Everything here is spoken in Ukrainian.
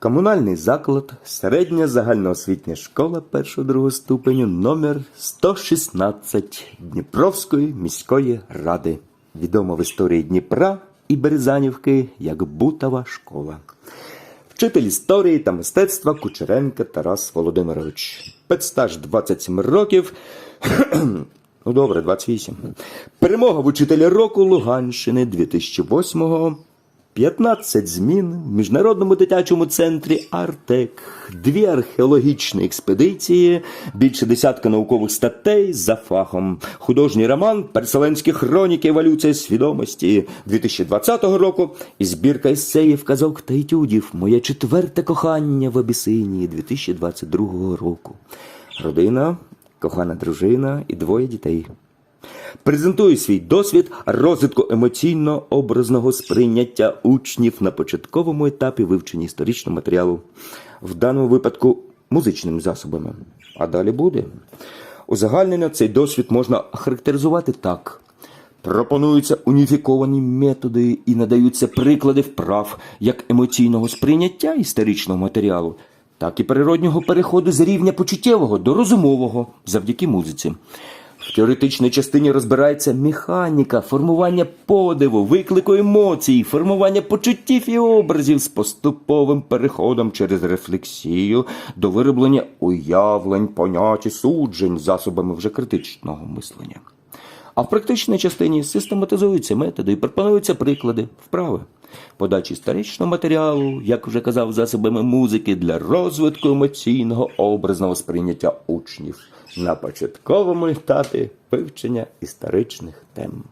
Комунальний заклад, середня загальноосвітня школа першого другого ступеню номер 116 Дніпровської міської ради. Відома в історії Дніпра і Березанівки як Бутова школа. Вчитель історії та мистецтва Кучеренка Тарас Володимирович. Педстаж 27 років. ну добре, 28. Перемога в учителі року Луганщини 2008-го. 15 змін в міжнародному дитячому центрі Артек, дві археологічні експедиції, більше десятка наукових статей за фахом, художній роман Переселенські хроніки Еволюція свідомості. 2020 року. І збірка есеїв, казок та етюдів Моє четверте кохання в Абісинії 2022 року. Родина, кохана дружина і двоє дітей. Презентую свій досвід розвитку емоційно-образного сприйняття учнів на початковому етапі вивчення історичного матеріалу, в даному випадку музичними засобами. А далі буде. Узагальнено цей досвід можна характеризувати так. Пропонуються уніфіковані методи і надаються приклади вправ як емоційного сприйняття історичного матеріалу, так і природнього переходу з рівня почуттєвого до розумового завдяки музиці. В теоретичній частині розбирається механіка, формування подиву, виклику емоцій, формування почуттів і образів з поступовим переходом через рефлексію до вироблення уявлень, понять і суджень засобами вже критичного мислення. А в практичній частині систематизуються методи і пропонуються приклади, вправи. Подачі історичного матеріалу, як вже казав, засобами музики для розвитку емоційного образного сприйняття учнів на початковому етапі вивчення історичних тем.